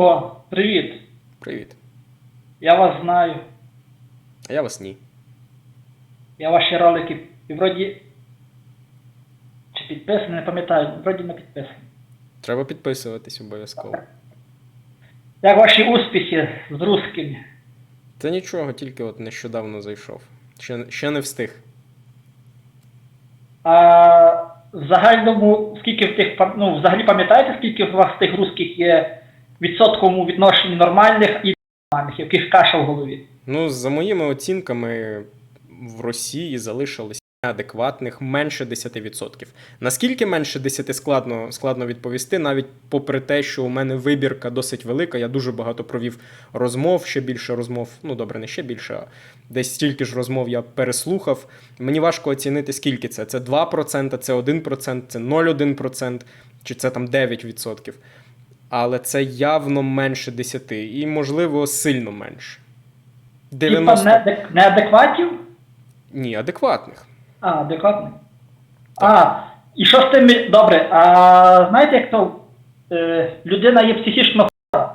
О, привіт. Привіт. Я вас знаю. А я вас ні. Я ваші ролики і вроді. Чи підписаний, не пам'ятаю, вроді не підписаний. Треба підписуватись обов'язково. Як ваші успіхи з русскими? Та нічого, тільки от нещодавно зайшов. Ще, ще не встиг. А в загальному, скільки в тих, ну, взагалі пам'ятаєте, скільки у вас тих русських є відсотковому відношенні нормальних і нормальних, яких каша в голові? Ну, за моїми оцінками, в Росії залишилось неадекватних менше 10%. Наскільки менше 10 складно, складно відповісти, навіть попри те, що у мене вибірка досить велика, я дуже багато провів розмов, ще більше розмов, ну добре, не ще більше, а десь стільки ж розмов я переслухав. Мені важко оцінити, скільки це. Це 2%, це 1%, це 0,1%, чи це там 9%. Але це явно менше 10 і, можливо, сильно менше. Типа 90... неадек- неадекватів? Ні, адекватних. А, адекватний. А, і що з тим. Добре, а знаєте, як то е, людина є психічно хвора?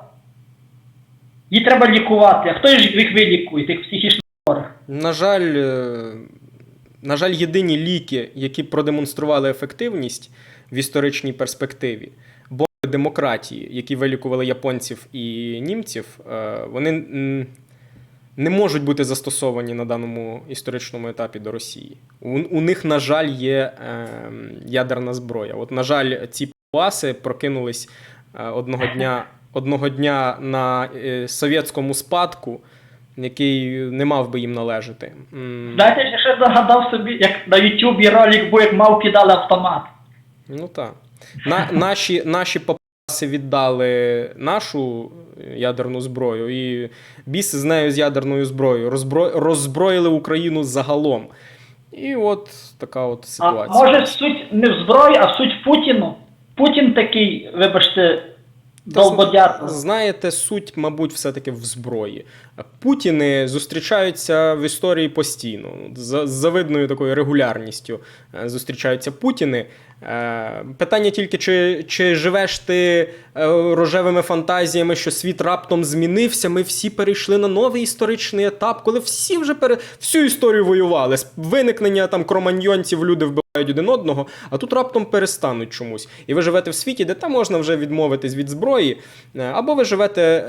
Її треба лікувати. А хто ж їх вилікує, тих психічно хворих? На жаль, е, на жаль, єдині ліки, які продемонстрували ефективність в історичній перспективі, демократії, які вилікували японців і німців, е, вони не можуть бути застосовані на даному історичному етапі до Росії. У, у них, на жаль, є е, ядерна зброя. От, на жаль, ці паси прокинулись е, одного дня, одного дня на е, совєтському спадку, який не мав би їм належати. Знаєте, я ще загадав собі, як на Ютубі ролик був, як мав кидали автомат. Ну так. На, наші, наші віддали нашу ядерну зброю, і біси з нею з ядерною зброєю роззброїли Україну загалом. І от така от А ситуація. може суть не в зброї, а суть Путіну? Путін такий, вибачте, долбодятел. Знаєте, суть, мабуть, все-таки в зброї. Путіни зустрічаються в історії постійно. З завидною такою регулярністю е, зустрічаються Путіни. Е, Питання тільки, чи, чи живеш ти е, рожевими фантазіями, що світ раптом змінився. Ми всі перейшли на новий історичний етап, коли всі вже пере... всю історію воювали. З виникнення там кроманьйонців люди вбивають один одного, а тут раптом перестануть чомусь. І ви живете в світі, де там можна вже відмовитись від зброї, е, або ви живете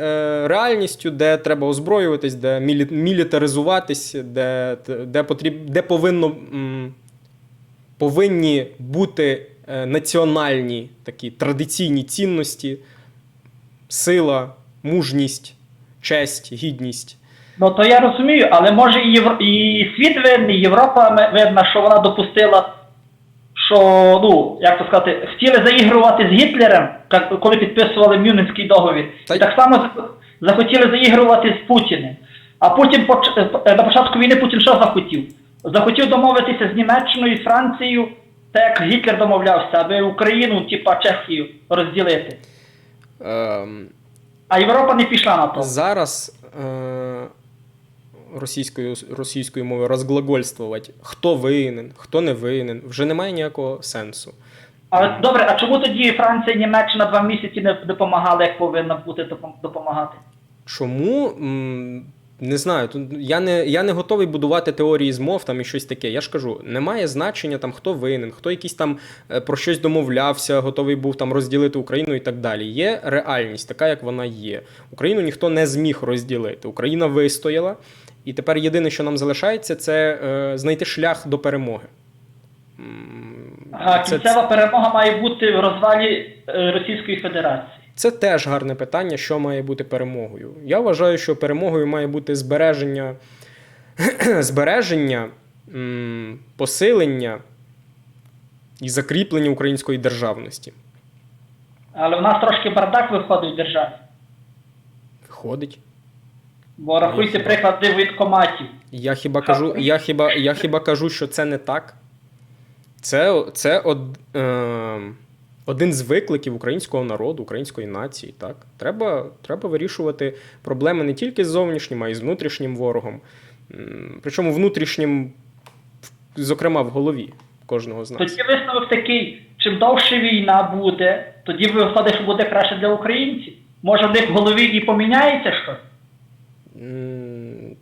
реальністю, де треба озброюватись, де мілі... мілітаризуватись, де, де, потріб... де повинно. м, повинні бути е, національні такі традиційні цінності, сила, мужність, честь, гідність. Ну то я розумію, але може і, Євро... і світ винний, Європа винна, що вона допустила, що, ну, як то сказати, хотіли заігрувати з Гітлером, коли підписували Мюнхенський договір. Та І так само захотіли заігрувати з Путіним. А поч- е, на початку війни Путін що захотів? Захотів домовитися з Німеччиною, з Францією, так як Гітлер домовлявся, аби Україну, типа Чехію, розділити. Ем, А Європа не пішла на то. зараз е, російською, російською мовою розглагольствувати, хто винен, хто не винен, вже немає ніякого сенсу. А добре, а чому тоді Франція і Німеччина два місяці не допомагали, як повинна бути допом- допомагати? Чому? М, Не знаю, тут я не, я не готовий будувати теорії змов там і щось таке. Я ж кажу, немає значення там, хто винен, хто якийсь там е, про щось домовлявся, готовий був там розділити Україну і так далі. Є реальність, така як вона є. Україну ніхто не зміг розділити. Україна вистояла, і тепер єдине, що нам залишається, це е, знайти шлях до перемоги. А це- кінцева перемога має бути в розвалі е, Російської Федерації. Це теж гарне питання, що має бути перемогою. Я вважаю, що перемогою має бути збереження, збереження посилення і закріплення української державності. Але в нас трошки бардак виходить в державі. Виходить. Бо рахуйте приклади воєнкоматів. Я хіба кажу, я хіба, я хіба кажу, що це не так. Це, це од, е, один з викликів українського народу, української нації. Так? Треба, треба вирішувати проблеми не тільки з зовнішнім, а й з внутрішнім ворогом. Причому внутрішнім, зокрема, в голові кожного з нас. Тоді висновок такий: чим довше війна буде, тоді виходить, що буде краще для українців. Може в них в голові і поміняється щось?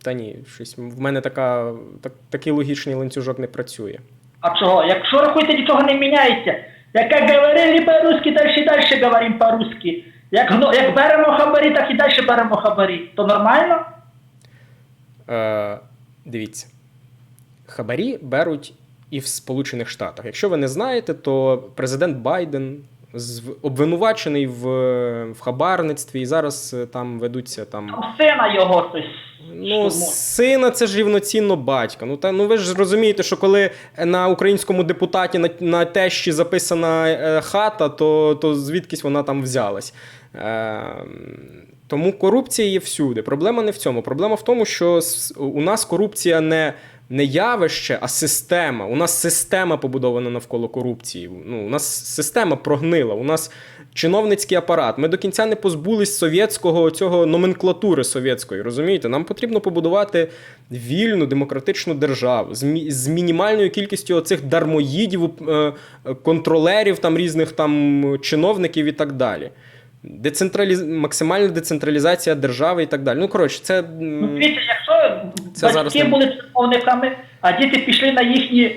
Та ні, щось в мене така, так, такий логічний ланцюжок не працює. А чого? Якщо рахуєте, нічого не міняється. Як говорили по-русски, далі і далі говоримо по-русски. Як, як беремо хабарі, так і далі беремо хабарі. То нормально? Е, дивіться, хабарі беруть і в Сполучених Штатах. Якщо ви не знаєте, то президент Байден обвинувачений в, в хабарництві, і зараз е, там ведуться там. Там сина його хтось. Ну, сина це ж рівноцінно батька. Ну та ну ви ж розумієте, що коли на українському депутаті на, на тещі записана е, хата, то, то звідкись вона там взялась. Е, тому корупція є всюди. Проблема не в цьому. Проблема в тому, що у нас корупція не. Не явище, а система. У нас система побудована навколо корупції. Ну, у нас система прогнила. У нас чиновницький апарат. Ми до кінця не позбулись совєтського цього номенклатури совєтської. Розумієте? Нам потрібно побудувати вільну демократичну державу з, мі- з мінімальною кількістю оцих дармоїдів, е, е, контролерів, там різних там чиновників і так далі. Децентраліз... Максимальна децентралізація держави і так далі. Ну, коротше, це. Ну, дивіться, якщо Це зараз батьки не- були чиновниками, а діти пішли на їхні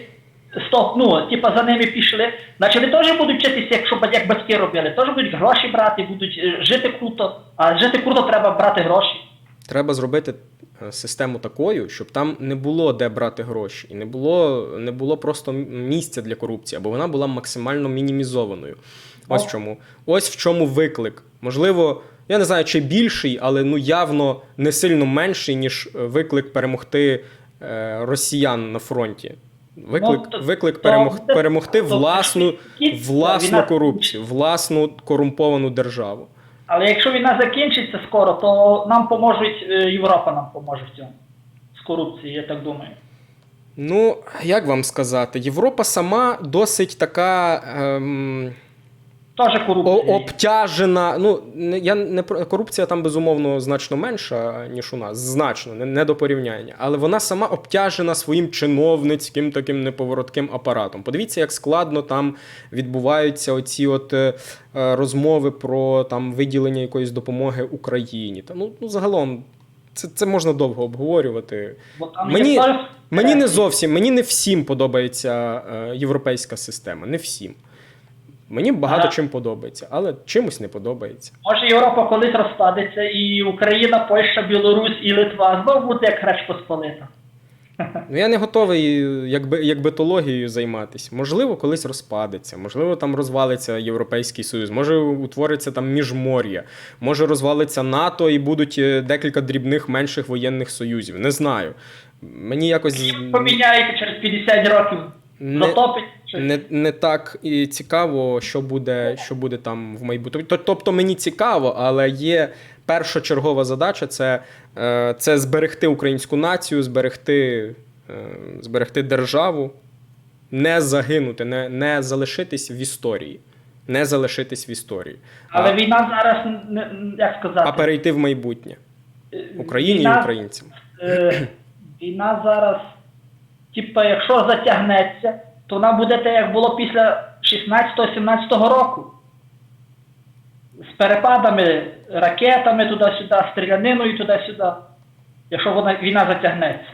стоп, ну, типа за ними пішли, значить вони теж будуть вчитися, якщо як батьки робили, теж будуть гроші брати, будуть е, жити круто. А жити круто треба брати гроші. Треба зробити е, систему такою, щоб там не було де брати гроші, і не було, не було просто м- місця для корупції, або вона була максимально мінімізованою. Ось в чому. Ось в чому виклик. Можливо, я не знаю, чи більший, але ну явно не сильно менший, ніж е, виклик перемогти е, росіян на фронті. Виклик, Ну, то- виклик то- перемог, то- перемогти то- власну, кінця власну війна- корупцію, власну корумповану державу. Але якщо війна закінчиться скоро, то нам поможуть, е, Європа нам поможе в цьому. З корупцією, я так думаю. Ну, як вам сказати, Європа сама досить така ем, Теж о- корупція. обтяжена. Ну, я не корупція там безумовно значно менша, ніж у нас, значно, не, не до порівняння. Але вона сама обтяжена своїм чиновницьким таким неповоротким апаратом. Подивіться, як складно там відбуваються оці от е, е, розмови про там виділення якоїсь допомоги Україні. Та ну, ну загалом. Це, це можна довго обговорювати. Мені- Мені не зовсім, мені не всім подобається е, європейська система. Не всім. Мені багато Ага. чим подобається, але чимось не подобається. Може Європа колись розпадеться, і Україна, Польща, Білорусь і Литва знову буде як Реч Посполита. Ну я не готовий якби, як бетологією займатися. Можливо, колись розпадеться, можливо, там розвалиться Європейський Союз, може утвориться там міжмор'я, може розвалиться НАТО і будуть е, декілька дрібних менших воєнних союзів. Не знаю. Мені якось Поміняється через 50 років, не, не, не так і цікаво, що буде, що буде там в майбутньому. Тобто мені цікаво, але є першочергова задача це, е, це зберегти українську націю, зберегти, е, зберегти державу, не загинути, не, не залишитись в історії. Не залишитись в історії, Але а, війна зараз, як сказати, а перейти в майбутнє е, Україні війна, і українцям. е, війна зараз, типа, якщо затягнеться, то вона буде те, як було після 16-17 року. З перепадами, ракетами туди-сюди, стріляниною туди-сюди. Якщо вона, війна затягнеться.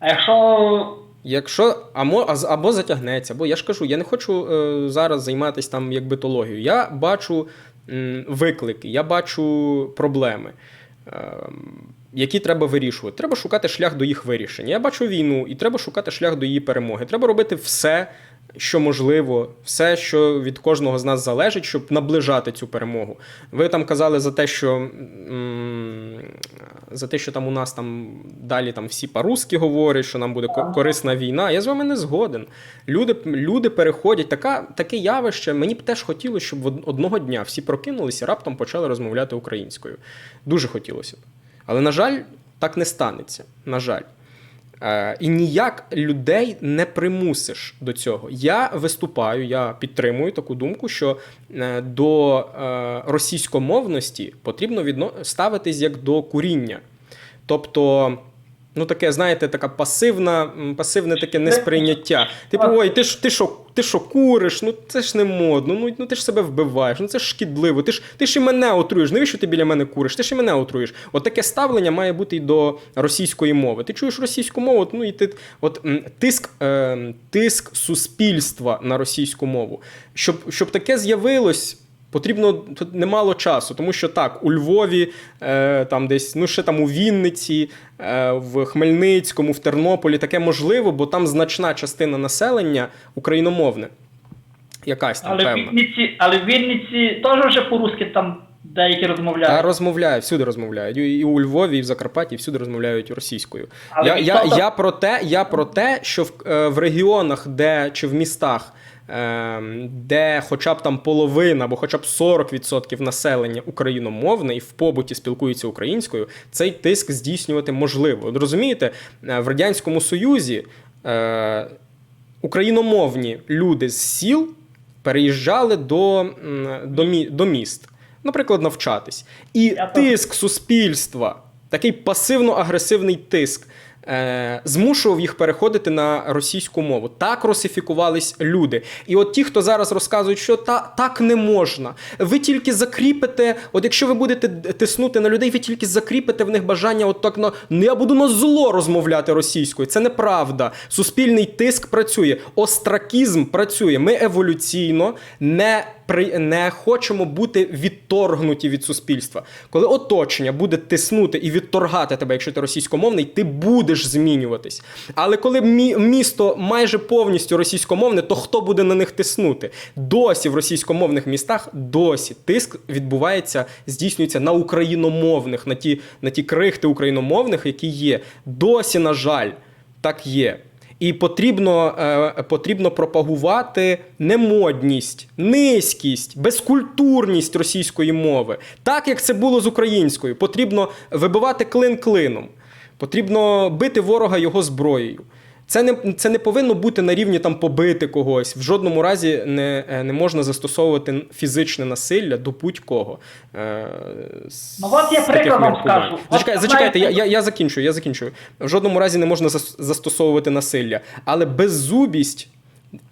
А якщо Якщо або, або затягнеться, бо я ж кажу, я не хочу е, зараз займатися там як битологією. Я бачу м, виклики, я бачу проблеми, е, які треба вирішувати. Треба шукати шлях до їх вирішення. Я бачу війну, і треба шукати шлях до її перемоги. Треба робити все, що можливо, все, що від кожного з нас залежить, щоб наближати цю перемогу. Ви там казали за те, що за те, що там у нас там далі там всі по-русски говорять, що нам буде ко- корисна війна. Я з вами не згоден. Люди, люди переходять. Така, таке явище. Мені б теж хотілося, щоб од- одного дня всі прокинулися і раптом почали розмовляти українською. Дуже хотілося б. Але, на жаль, так не станеться. На жаль. Е, і ніяк людей не примусиш до цього. Я виступаю, я підтримую таку думку, що е, до е, російськомовності потрібно ставитись як до куріння. Тобто, Ну, таке, знаєте, така пасивна, пасивне таке несприйняття. Типу, ой, ти ж ти що, ти що куриш? Ну це ж не модно, ну, ну ти ж себе вбиваєш, ну це ж шкідливо. Ти ж ти ж і мене отруєш. Навіщо ти біля мене куриш? Ти ж і мене отруєш. От таке ставлення має бути і до російської мови. Ти чуєш російську мову, от, ну і ти от тиск, е, тиск суспільства на російську мову. Щоб, щоб таке з'явилось. Потрібно тут немало часу, тому що так, у Львові, е, там десь, ну ще там у Вінниці, е, в Хмельницькому, в Тернополі таке можливо, бо там значна частина населення україномовне. Якась там Але в певна. Вінниці, але в Вінниці теж вже по-русски там деякі розмовляють. Та розмовляють, всюди розмовляють. І і у Львові, і в Закарпатті, всюди розмовляють російською. Але Я, я, я, про те, я про те, що в, е, в регіонах, де чи в містах, де хоча б там половина або хоча б 40% населення україномовне і в побуті спілкуються українською, цей тиск здійснювати можливо. От Розумієте, е, в Радянському Союзі е, україномовні люди з сіл переїжджали до, до, мі- до міст, наприклад, навчатись. І тиск суспільства, такий пасивно-агресивний тиск. Е, Змушував їх переходити на російську мову. Так русифікувались люди. І от ті, хто зараз розказують, що та, так не можна. Ви тільки закріпите, от якщо ви будете тиснути на людей, ви тільки закріпите в них бажання, от так на «Ну, я буду на зло розмовляти російською. Це неправда. Суспільний тиск працює, остракізм працює. Ми еволюційно не не хочемо бути відторгнуті від суспільства. Коли оточення буде тиснути і відторгати тебе, якщо ти російськомовний, ти будеш змінюватись. Але коли мі- місто майже повністю російськомовне, то хто буде на них тиснути? Досі в російськомовних містах досі тиск відбувається, здійснюється на україномовних, на ті, на ті крихти україномовних, які є. Досі, на жаль, так є. І потрібно, е, потрібно пропагувати немодність, низькість, безкультурність російської мови, так як це було з українською. Потрібно вибивати клин клином, потрібно бити ворога його зброєю. Це не, це не повинно бути на рівні там побити когось. В жодному разі не, е, не можна застосовувати фізичне насилля до будь-кого. Е, Ну, от я приклад вам скажу. Зачекай, От, зачекайте, я, я, я закінчую, я закінчую. В жодному разі не можна зас- застосовувати насилля, але беззубість.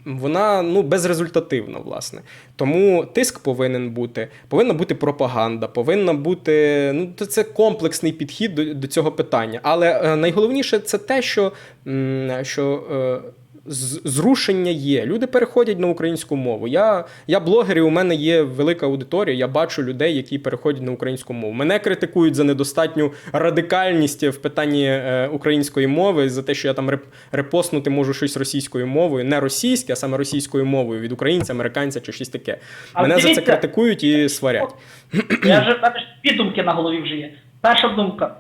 Вона ну безрезультативна, власне. Тому тиск повинен бути, повинна бути пропаганда, повинна бути. Ну, то це комплексний підхід до, до цього питання. Але е, найголовніше це те, що, м, що е, зрушення є. Люди переходять на українську мову. Я, я блогер, і у мене є велика аудиторія. Я бачу людей, які переходять на українську мову. Мене критикують за недостатню радикальність в питанні е, української мови, за те, що я там реп- репостнути можу щось російською мовою, не російське, а саме російською мовою від українця, американця чи щось таке. А Мене за це критикують і сварять. Я вже дві думки на голові вже є. Перша думка.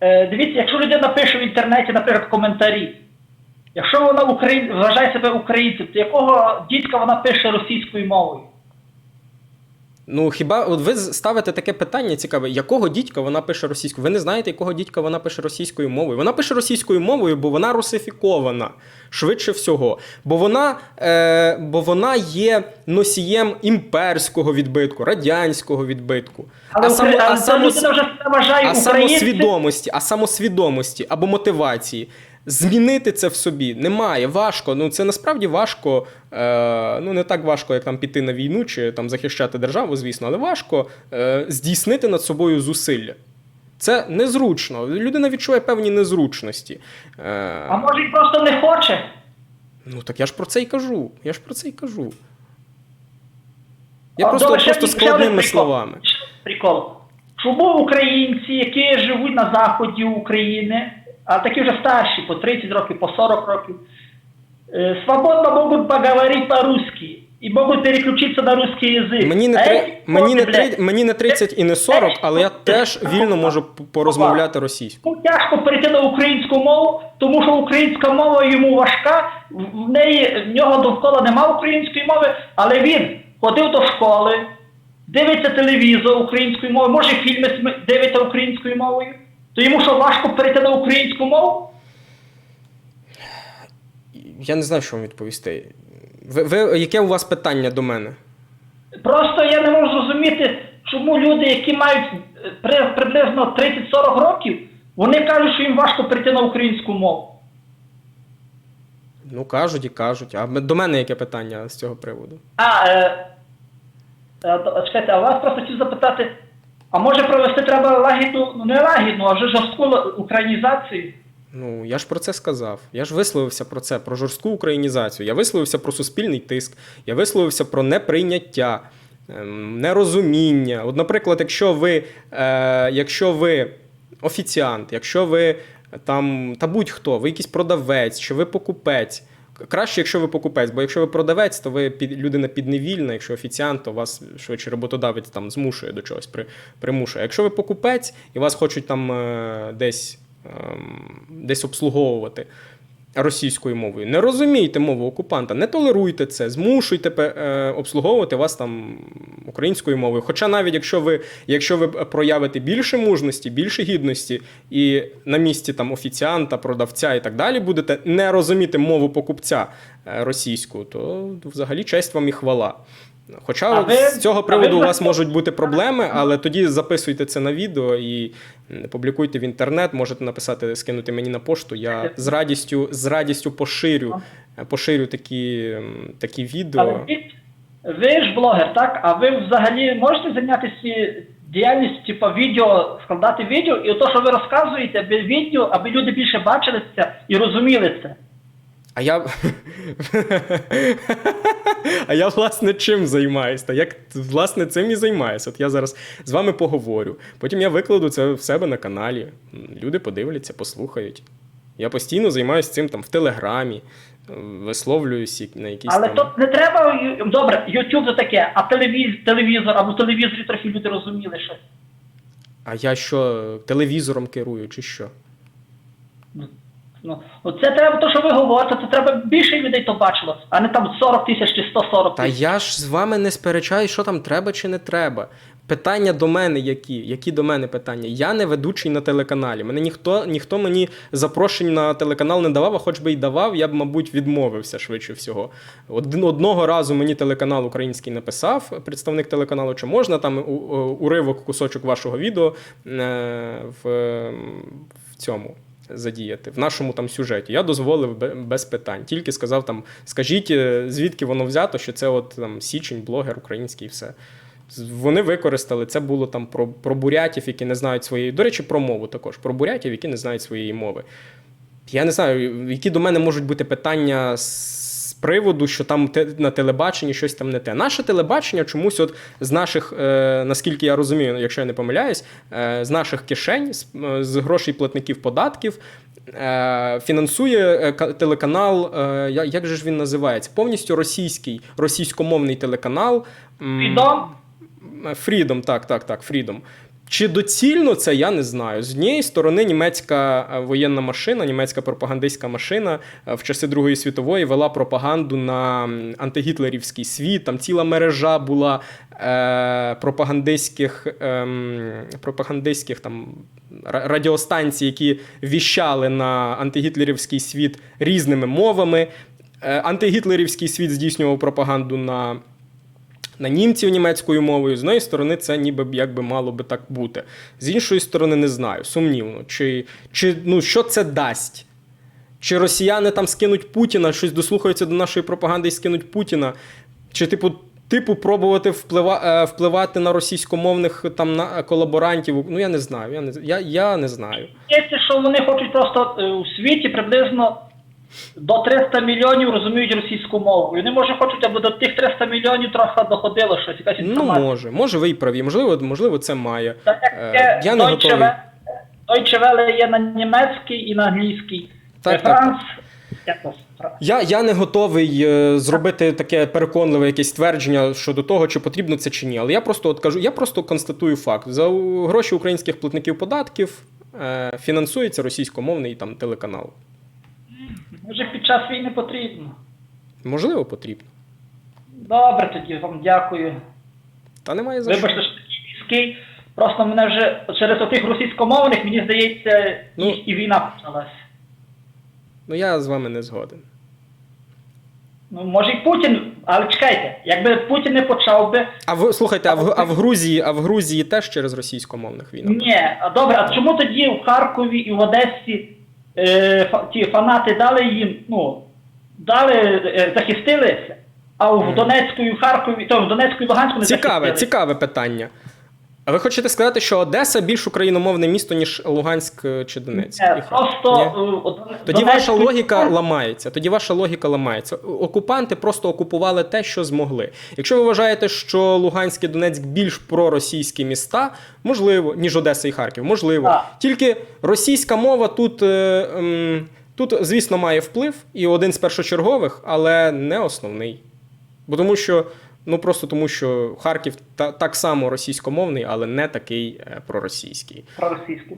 Е, дивіться, якщо людина пише в інтернеті, наприклад, коментарі, якщо вона україн... вважає себе українцем, то якого дідька вона пише російською мовою? Ну хіба от ви ставите таке питання цікаве, якого дідька вона пише російською? Ви не знаєте, якого дідька вона пише російською мовою? Вона пише російською мовою, бо вона русифікована швидше всього. Бо вона, е, бо вона є носієм імперського відбитку, радянського відбитку. Але, а само, Украї- а само, а самосвідомості, а самосвідомості або мотивації. Змінити це в собі немає. Важко. Ну це насправді важко. Е, ну не так важко, як там піти на війну чи там захищати державу, звісно, але важко е, здійснити над собою зусилля. Це незручно. Людина відчуває певні незручності. Е, А може й просто не хоче? ну так я ж про це й кажу. Я ж про це й кажу. Я А, просто, добре, просто ще складними прикол. словами. Прикол. Чому українці, які живуть на заході України, а такі вже старші, по 30 років, по 40 років, е, свободно можуть поговорити по-русски і можуть переключитися на русский язик. Мені не, три, мені, не три, мені не 30 і не 40, але я теж вільно можу порозмовляти російською. Тяжко перейти на українську мову, тому що українська мова йому важка, в в неї в нього довкола нема української мови, але він ходив до школи, дивиться телевізор українською мовою, може фільми дивиться українською мовою, то йому що важко перейти на українську мову? Я не знаю, що вам відповісти. Ви, ви, яке у вас питання до мене? Просто я не можу зрозуміти, чому люди, які мають е, при, приблизно 30-40 років, Вони кажуть, що їм важко перейти на українську мову. Ну, кажуть і кажуть. А до мене яке питання з цього приводу? А, е, е, чекайте, а вас просто хотів запитати, а може провести треба лагідну, ну не лагідну, а вже жорстку українізацію? Ну, я ж про це сказав. Я ж висловився про це, про жорстку українізацію. Я висловився про суспільний тиск, я висловився про неприйняття, ем, нерозуміння. От, наприклад, якщо ви, е, якщо ви офіціант, якщо ви там, та будь-хто, ви якийсь продавець, чи ви покупець. Краще, якщо ви покупець, бо якщо ви продавець, то ви під, людина підневільна, якщо офіціант, то вас швидше роботодавець там змушує до чогось, при, примушує. Якщо ви покупець і вас хочуть там е, десь, ем, десь обслуговувати російською мовою, не розумійте мову окупанта, не толеруйте це, змушуйте е, обслуговувати вас там українською мовою. Хоча навіть якщо ви, якщо ви проявите більше мужності, більше гідності і на місці там офіціанта, продавця і так далі будете не розуміти мову покупця е, російську, то взагалі честь вам і хвала. Хоча А ви- з цього а приводу ви у вас можуть бути проблеми, але тоді записуйте це на відео і публікуйте в інтернет. Можете написати, скинути мені на пошту. Я з радістю, з радістю поширю, е, поширю такі, такі відео. ви, ви ж блогер, так? А ви взагалі можете зайнятися діяльністю, типу відео, складати відео, і то, що ви розказуєте, відео, аби люди більше бачили це і розуміли це. А я. а я, власне, чим займаюся? Та як власне цим і займаюся. От я зараз з вами поговорю. Потім я викладу це в себе на каналі. Люди подивляться, послухають. Я постійно займаюся цим там в Телеграмі, висловлююсь на якісь Але там. тут не треба, добре, YouTube це таке, а телевіз, телевізор, або телевізорі трохи люди розуміли щось. А я що, телевізором керую, чи що? Ну, оце треба, то, що ви говорите, то треба більше людей то бачило, а не там 40 тисяч чи 140 Та тисяч. я ж з вами не сперечаю, що там треба чи не треба. Питання до мене які? Які до мене питання? Я не ведучий на телеканалі. Мене ніхто, ніхто мені запрошень на телеканал не давав, а хоч би й давав, я б, мабуть, відмовився швидше всього. Один, одного разу мені телеканал український написав, представник телеканалу, чи можна там у- у- уривок, кусочок вашого відео е, в, в цьому. Задіяти в нашому там сюжеті. Я дозволив без питань. Тільки сказав там: скажіть, е, звідки воно взято, що це от там січень, блогер український, і все. Вони використали це було там про, про бурятів, які не знають своєї. До речі, про мову також. Про бурятів, які не знають своєї мови. Я не знаю, які до мене можуть бути питання з приводу, що там на телебаченні щось там не те. Наше телебачення чомусь, от з наших, е, наскільки я розумію, якщо я не помиляюсь, е, з наших кишень, з, е, з грошей платників податків. е, Фінансує е, телеканал, як же ж він називається? Повністю російський, російськомовний телеканал. Відом? Freedom, так, так, так, Freedom. Чи доцільно це, я не знаю. З однієї сторони, німецька е, воєнна машина, німецька пропагандистська машина е, в часи Другої світової вела пропаганду на антигітлерівський світ. Там ціла мережа була е, пропагандистських, ем, пропагандистських там, радіостанцій, які віщали на антигітлерівський світ різними мовами. Е, антигітлерівський світ здійснював пропаганду на на німців німецькою мовою. З однієї сторони, це ніби як би мало би так бути. З іншої сторони, не знаю. Сумнівно. Чи, чи ну, що це дасть? Чи росіяни там скинуть Путіна, щось дослухаються до нашої пропаганди і скинуть Путіна? Чи, типу, типу пробувати вплива, е, впливати на російськомовних там на колаборантів? Ну, я не знаю. Я не, я, я не знаю. Здається, що вони хочуть просто е, у світі приблизно до 300 мільйонів розуміють російську мову. І вони може хочуть, аби до тих 300 мільйонів трохи доходило щось, якась Ну, інформація. може, може, ви і праві. Можливо, можливо, це має. Так як Е, є я не Deutsche готовий. Welle- Deutsche Welle є на німецький і на англійський. Так, Е, так. Франц... Як? Фра- Я, я не готовий е, зробити таке переконливе якесь твердження щодо того, чи потрібно це чи ні. Але я просто от кажу, я просто констатую факт: за у- гроші українських платників податків е, фінансується російськомовний там телеканал. Під час війни потрібно. Можливо, потрібно. Добре, тоді вам дякую. Та немає за що. Вибачте, що такий війський. Просто мене вже через отих російськомовних, мені здається, Ну. і, і війна почалась. Ну я з вами не згоден. Ну, може, і Путін Але чекайте, якби Путін не почав би. А в слухайте, а в, а в Грузії, а в Грузії теж через російськомовних війна? Ні, а добре, а чому тоді в Харкові і в Одесі е, ті фанати дали їм, ну, дали, е, захистилися, а в Донецьку і в Харкові, то в Донецьку і Луганську не Цікаве, захистилися? цікаве питання. А ви хочете сказати, що Одеса більш україномовне місто, ніж Луганськ е, чи Донецьк? Ні, просто Ні? е, Тоді ваша логіка ламається. Тоді ваша логіка ламається. Окупанти просто окупували те, що змогли. Якщо ви вважаєте, що Луганськ і Донецьк більш проросійські міста, можливо, ніж Одеса і Харків, можливо. Так. Тільки російська мова тут, е, ем, тут, звісно, має вплив і один з першочергових, але не основний. Бо тому що. Ну просто тому, що Харків та, так само російськомовний, але не такий е, проросійський. проросійську.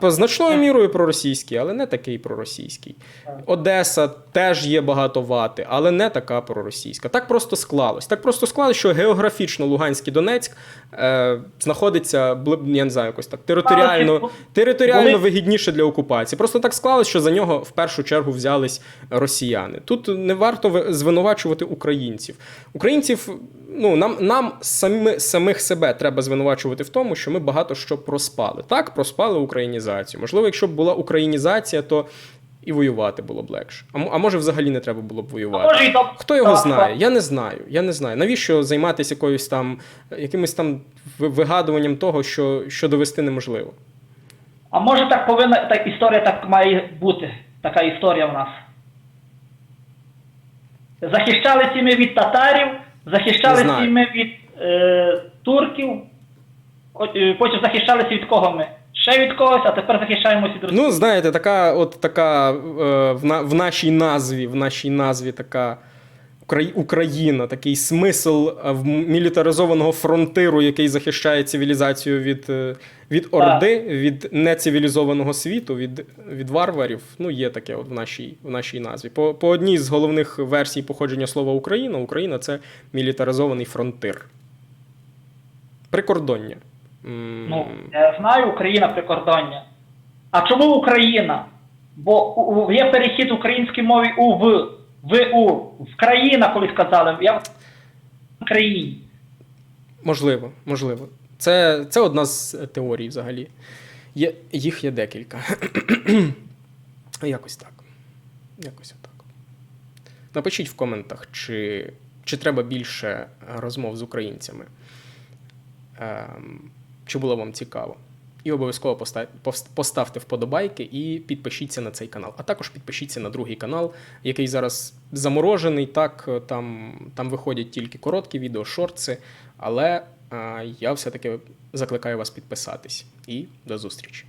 Про, значною мірою проросійський, але не такий проросійський. Так. Одеса теж є багато вати, але не така проросійська. Так просто склалось. Так просто склалось, що географічно Луганськ і Донецьк е, знаходиться я не знаю, якось так територіально, територіально вигідніше для окупації. Просто так склалось, що за нього в першу чергу взялись росіяни. Тут не варто ви- звинувачувати українців. Українців. Ну, нам, нам самі, самих себе треба звинувачувати в тому, що ми багато що проспали. Так, проспали українізацію. Можливо, якщо б була українізація, то і воювати було б легше. А, а може, взагалі не треба було б воювати. Хто його знає? Я не знаю. Я не знаю. Навіщо займатися якоюсь там якимось там вигадуванням того, що, що довести неможливо? А може так повинна, так історія так має бути. Така історія в нас. Захищалися ми від татарів, захищалися ми від е, турків, е, потім захищалися від кого ми? Ще від когось, а тепер захищаємося від Росії. Ну, знаєте, така, от така е, в, на, в нашій назві, в нашій назві така Україна, такий смисл е, мілітаризованого фронтиру, який захищає цивілізацію від, е, від Орди, від нецивілізованого світу, від, від варварів. Ну, є таке от в нашій, в нашій назві. По, по одній з головних версій походження слова Україна, Україна це мілітаризований фронтир. Прикордоння. Ну, я знаю, Україна прикордоння. А чому Україна? Бо є перехід української мови у в, в у. В країна, коли сказали, я в країні. Можливо, можливо. Це, це одна з теорій взагалі. Є, їх є декілька. Якось так. Якось отак. Напишіть в коментах, чи, чи треба більше розмов з українцями. Ем, чи було вам цікаво. І обов'язково поставте вподобайки і підпишіться на цей канал. А також підпишіться на другий канал, який зараз заморожений. Так, е, там, там виходять тільки короткі відео, шорти, Але а, я все-таки закликаю вас підписатись. І до зустрічі.